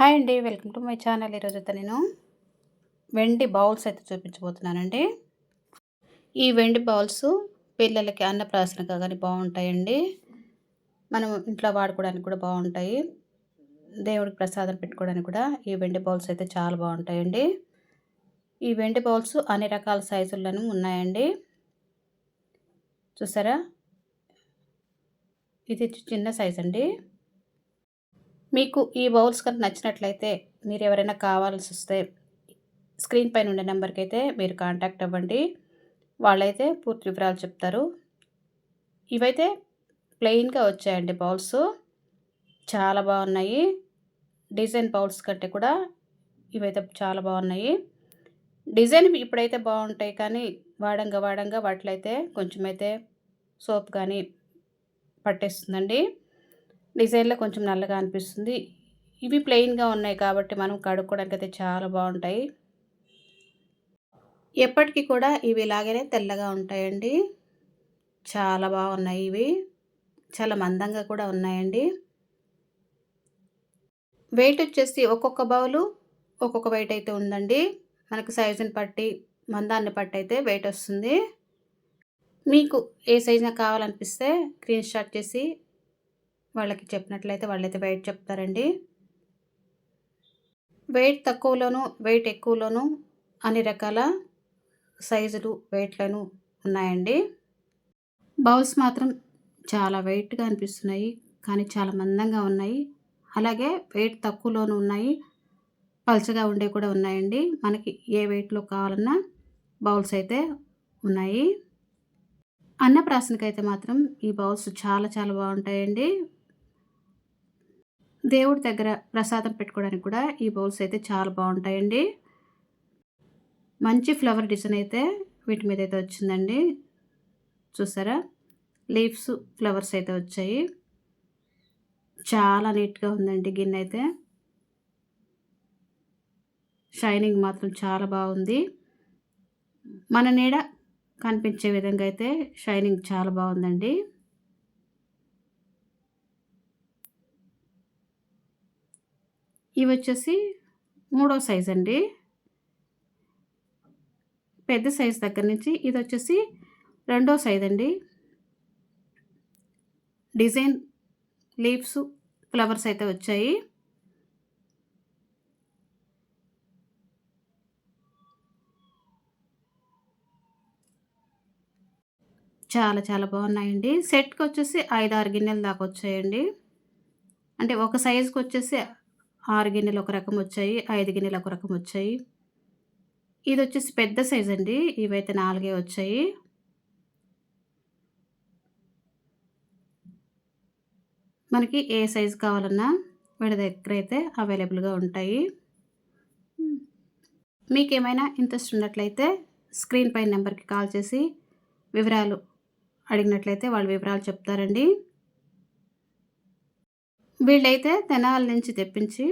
Hi అండి welcome to my channel. ఈరోజు అయితే నేను వెండి బౌల్స్ అయితే చూపించబోతున్నానండి. ఈ వెండి బౌల్స్ పిల్లలకి అన్నప్రాసనగా కానీ బాగుంటాయండి. మనం ఇంట్లో వాడుకోవడానికి కూడా బాగుంటాయి. దేవుడికి ప్రసాదం పెట్టుకోవడానికి కూడా ఈ వెండి బౌల్స్ అయితే చాలా బాగుంటాయండి. ఈ వెండి బౌల్స్ అన్ని రకాల సైజుల్లోనూ ఉన్నాయండి. చూసారా? ఇది చిన్న సైజ్ అండి మీకు ఈ బౌల్స్ కనుక నచ్చినట్లయితే మీరు ఎవరైనా కావాల్సి వస్తే స్క్రీన్ పైన ఉండే నెంబర్కి అయితే మీరు కాంటాక్ట్ అవ్వండి. వాళ్ళైతే పూర్తి వివరాలు చెప్తారు. ఇవైతే ప్లెయిన్గా వచ్చాయండి బౌల్స్ చాలా బాగున్నాయి. డిజైన్ బౌల్స్ కంటే కూడా ఇవైతే చాలా బాగున్నాయి. డిజైన్ ఇప్పుడైతే బాగుంటాయి కానీ వాడంగా వాడంగా వాటిలైతే కొంచెం అయితే సోప్ కానీ పట్టేస్తుందండి. డిజైన్లో కొంచెం నల్లగా అనిపిస్తుంది. ఇవి ప్లెయిన్గా ఉన్నాయి కాబట్టి మనం కడుక్కోవడానికి అయితే చాలా బాగుంటాయి. ఎప్పటికీ కూడా ఇవి ఇలాగనే తెల్లగా ఉంటాయండి. చాలా బాగున్నాయి ఇవి. చాలా మందంగా కూడా ఉన్నాయండి. వెయిట్ వచ్చేసి ఒక్కొక్క బౌలు ఒక్కొక్క వెయిట్ అయితే ఉందండి. మనకు సైజుని బట్టి మందాన్ని బట్టి అయితే వెయిట్ వస్తుంది. మీకు ఏ సైజున కావాలనిపిస్తే స్క్రీన్ షాట్ చేసి వాళ్ళకి చెప్పినట్లయితే వాళ్ళైతే వెయిట్ చెప్తారండి. వెయిట్ తక్కువలోను వెయిట్ ఎక్కువలోను అన్ని రకాల సైజులు వెయిట్లను ఉన్నాయండి. బౌల్స్ మాత్రం చాలా వెయిట్గా అనిపిస్తున్నాయి కానీ చాలా మందంగా ఉన్నాయి. అలాగే వెయిట్ తక్కువలోనూ ఉన్నాయి పల్చగా ఉండే కూడా ఉన్నాయండి. మనకి ఏ వెయిట్లో కావాలన్నా బౌల్స్ అయితే ఉన్నాయి. అన్నప్రాసనకైతే మాత్రం ఈ బౌల్స్ చాలా చాలా బాగుంటాయండి. దేవుడి దగ్గర ప్రసాదం పెట్టుకోవడానికి కూడా ఈ బౌల్స్ అయితే చాలా బాగుంటాయండి. మంచి ఫ్లవర్ డిజైన్ అయితే వీటి మీద అయితే వచ్చిందండి. చూసారా? లీవ్స్ ఫ్లవర్స్ అయితే వచ్చాయి. చాలా నీట్గా ఉందండి గిన్నె అయితే. షైనింగ్ మాత్రం చాలా బాగుంది. మన నీడ కనిపించే విధంగా అయితే షైనింగ్ చాలా బాగుందండి. ఇవి వచ్చేసి మూడో సైజ్ అండి పెద్ద సైజ్ దగ్గర నుంచి ఇది వచ్చేసి రెండో సైజ్ అండి డిజైన్ లీవ్స్ ఫ్లవర్స్ అయితే వచ్చాయి. చాలా చాలా బాగున్నాయండి. సెట్కి వచ్చేసి ఐదు ఆరు గిన్నెలు దాకా వచ్చాయండి. అంటే ఒక సైజుకి వచ్చేసి ఆరు గిన్నెలు ఒక రకం వచ్చాయి ఐదు గిన్నెలు ఒక రకం వచ్చాయి. ఇది వచ్చేసి పెద్ద సైజ్ అండి ఇవైతే నాలుగే వచ్చాయి. మనకి ఏ సైజు కావాలన్నా వీడి దగ్గర అయితే అవైలబుల్గా ఉంటాయి. మీకు ఏమైనా ఇంట్రెస్ట్ ఉన్నట్లయితే స్క్రీన్ పై నెంబర్కి కాల్ చేసి వివరాలు అడిగినట్లయితే వాళ్ళు వివరాలు చెప్తారండి. వీళ్ళైతే తెనాల నుంచి తెప్పించి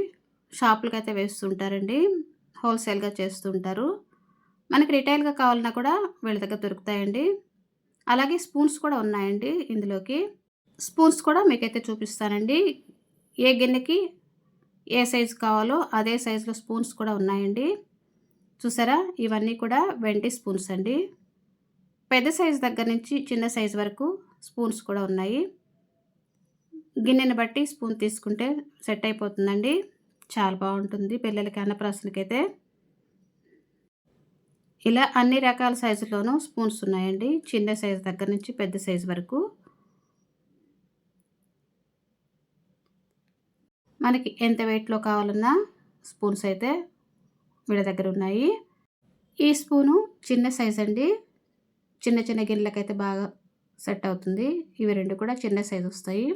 షాపులకు అయితే వేస్తుంటారండి. హోల్సేల్గా చేస్తుంటారు. మనకి రిటైల్గా కావాలన్నా కూడా వీళ్ళ దగ్గర దొరుకుతాయండి. అలాగే స్పూన్స్ కూడా ఉన్నాయండి ఇందులోకి. స్పూన్స్ కూడా మీకైతే చూపిస్తానండి. ఏ గిన్నెకి ఏ సైజు కావాలో అదే సైజులో స్పూన్స్ కూడా ఉన్నాయండి. చూసారా? ఇవన్నీ కూడా వెంటి స్పూన్స్ అండి. పెద్ద సైజు దగ్గర నుంచి చిన్న సైజు వరకు స్పూన్స్ కూడా ఉన్నాయి. గిన్నెని బట్టి స్పూన్ తీసుకుంటే సెట్ అయిపోతుందండి. చాలా బాగుంటుంది పిల్లలకి అన్నప్రాసనకి అయితే ఇలా అన్ని రకాల సైజులోనూ స్పూన్స్ ఉన్నాయండి. చిన్న సైజు దగ్గర నుంచి పెద్ద సైజు వరకు. మనకి ఎంత వెయిట్లో కావాలన్నా స్పూన్స్ అయితే వీళ్ళ దగ్గర ఉన్నాయి. ఈ స్పూను చిన్న సైజ్ అండి. చిన్న చిన్న గిన్నెలకైతే బాగా సెట్ అవుతుంది. ఇవి రెండు కూడా చిన్న సైజు వస్తాయి.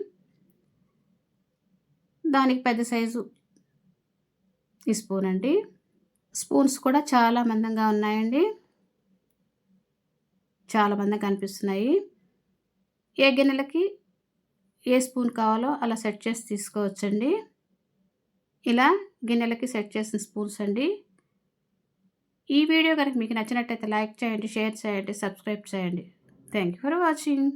దానికి పెద్ద సైజు ఈ స్పూన్ అండి. స్పూన్స్ కూడా చాలా మందంగా ఉన్నాయండి. చాలా మందంగా కనిపిస్తున్నాయి. ఏ గిన్నెలకి ఏ స్పూన్ కావాలో అలా సెట్ చేసి తీసుకోవచ్చండి. ఇలా గిన్నెలకి సెట్ చేసిన స్పూన్స్ అండి. ఈ వీడియో కనుక మీకు నచ్చినట్టయితే లైక్ చేయండి షేర్ చేయండి సబ్స్క్రైబ్ చేయండి. Thank you for watching.